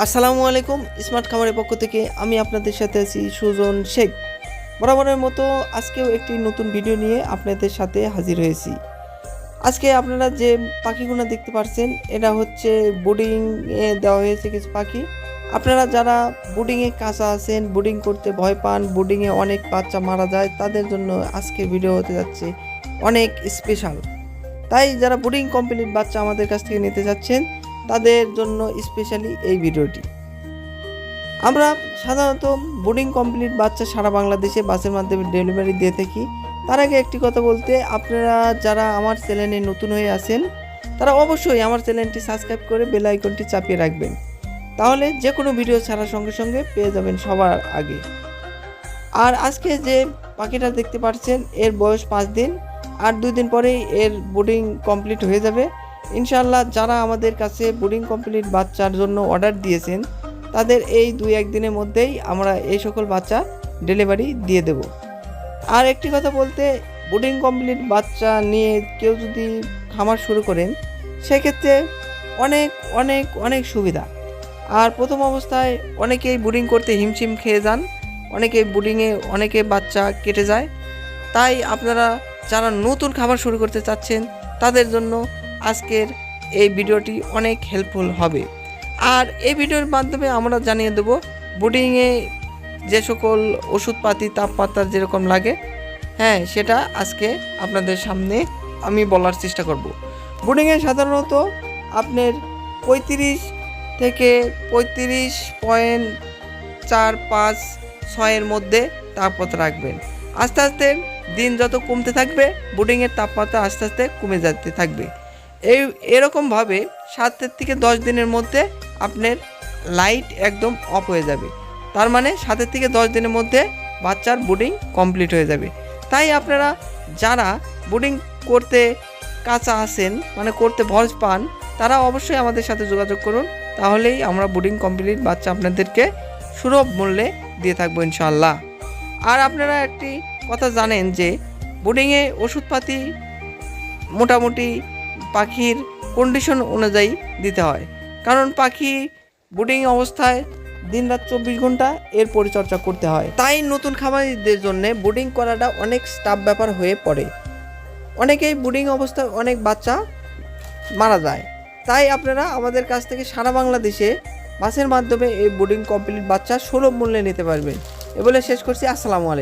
আসসালামু আলাইকুম, স্মার্ট খাবারের পক্ষ থেকে আমি আপনাদের সাথে আছি সুজন শেখ। বরাবরের মতো আজকেও একটি নতুন ভিডিও নিয়ে আপনাদের সাথে হাজির হয়েছি। আজকে আপনারা যে পাখিগুলো দেখতে পাচ্ছেন এটা হচ্ছে বোর্ডিংয়ে দেওয়া হয়েছে কিছু পাখি। আপনারা যারা বোর্ডিংয়ে কাঁচা আছেন, বোর্ডিং করতে ভয় পান, বোর্ডিংয়ে অনেক বাচ্চা মারা যায়, তাদের জন্য আজকের ভিডিও হতে যাচ্ছে অনেক স্পেশাল তাই যারা বোর্ডিং কমপ্লিট বাচ্চা আমাদের কাছ থেকে নিতে যাচ্ছেন তাদের জন্য স্পেশালি এই ভিডিওটি। আমরা সাধারণত বোর্ডিং কমপ্লিট বাচ্চা সারা বাংলাদেশে বাসের মাধ্যমে ডেলিভারি দিয়ে থাকি। তার আগে একটি কথা বলতে, আপনারা যারা আমার চ্যানেলে নতুন হয়ে আছেন, তারা অবশ্যই আমার চ্যানেলটি সাবস্ক্রাইব করে বেল আইকনটি চাপিয়ে রাখবেন। তাহলে যে কোনো ভিডিও ছাড়ার সঙ্গে সঙ্গে পেয়ে যাবেন সবার আগে। আর আজকে যে পাখিটা দেখতে পাচ্ছেন, এর বয়স পাঁচ দিন, আর দুই দিন পরেই এর বোর্ডিং কমপ্লিট হয়ে যাবে। ইনশাল্লাহ যারা আমাদের কাছে বোর্ডিং কমপ্লিট বাচ্চার জন্য অর্ডার দিয়েছেন, তাদের এই দুই একদিনের মধ্যেই আমরা এই সকল বাচ্চা ডেলিভারি দিয়ে দেব। আর একটি কথা বলতে বোর্ডিং কমপ্লিট বাচ্চা নিয়ে কেউ যদি খামার শুরু করেন, সেক্ষেত্রে অনেক অনেক অনেক সুবিধা। আর প্রথম অবস্থায় অনেকেই বোর্ডিং করতে হিমশিম খেয়ে যান অনেকে বোর্ডিংয়ে অনেকে বাচ্চা কেটে যায়। তাই আপনারা যারা নতুন খাবার শুরু করতে চাচ্ছেন, তাদের জন্য আজকের এই ভিডিওটি অনেক হেল্পফুল হবে। আর এই ভিডিওর মাধ্যমে আমরা জানিয়ে দেব, বোর্ডিংয়ে যে সকল ওষুধপাতি, তাপমাত্রা যেরকম লাগে হ্যাঁ সেটা আজকে আপনাদের সামনে আমি বলার চেষ্টা করব। বোর্ডিংয়ে সাধারণত আপনার পঁয়ত্রিশ থেকে পঁয়ত্রিশ পয়েন্ট চার পাঁচ ছয়ের মধ্যে তাপমাত্রা রাখবেন। আস্তে আস্তে দিন যত কমতে থাকবে, বোর্ডিংয়ের তাপমাত্রা আস্তে আস্তে কমে যেতে থাকবে। এই এরকমভাবে সাত থেকে দশ দিনের মধ্যে আপনার লাইট একদম অফ হয়ে যাবে। তার মানে সাতের থেকে দশ দিনের মধ্যে বাচ্চার বোর্ডিং কমপ্লিট হয়ে যাবে। তাই আপনারা যারা বোর্ডিং করতে কাঁচা আসেন মানে করতে ভয় পান, তারা অবশ্যই আমাদের সাথে যোগাযোগ করুন। তাহলেই আমরা বোর্ডিং কমপ্লিট বাচ্চা আপনাদেরকে সুলভ মূল্যে দিয়ে থাকব ইনশাল্লাহ আর আপনারা একটি কথা জানেন যে বোর্ডিংয়ে ওষুধপাতি মোটামুটি পাখির কন্ডিশন অনুযায়ী দিতে হয়। কারণ পাখি বোর্ডিং অবস্থায় দিন রাত চব্বিশ ঘণ্টা এর পরিচর্যা করতে হয়। তাই নতুন খামারিদের জন্য বোর্ডিং করাটা অনেক স্টাফ ব্যাপার হয়ে পড়ে। অনেকেই বোর্ডিং অবস্থায় অনেক বাচ্চা মারা যায়। তাই আপনারা আমাদের কাছ থেকে সারা বাংলাদেশে বাসের মাধ্যমে এই বোর্ডিং কমপ্লিট বাচ্চা সুলভ মূল্যে নিতে পারবেন। এ বলে শেষ করছি। আসসালামু আলাইকুম।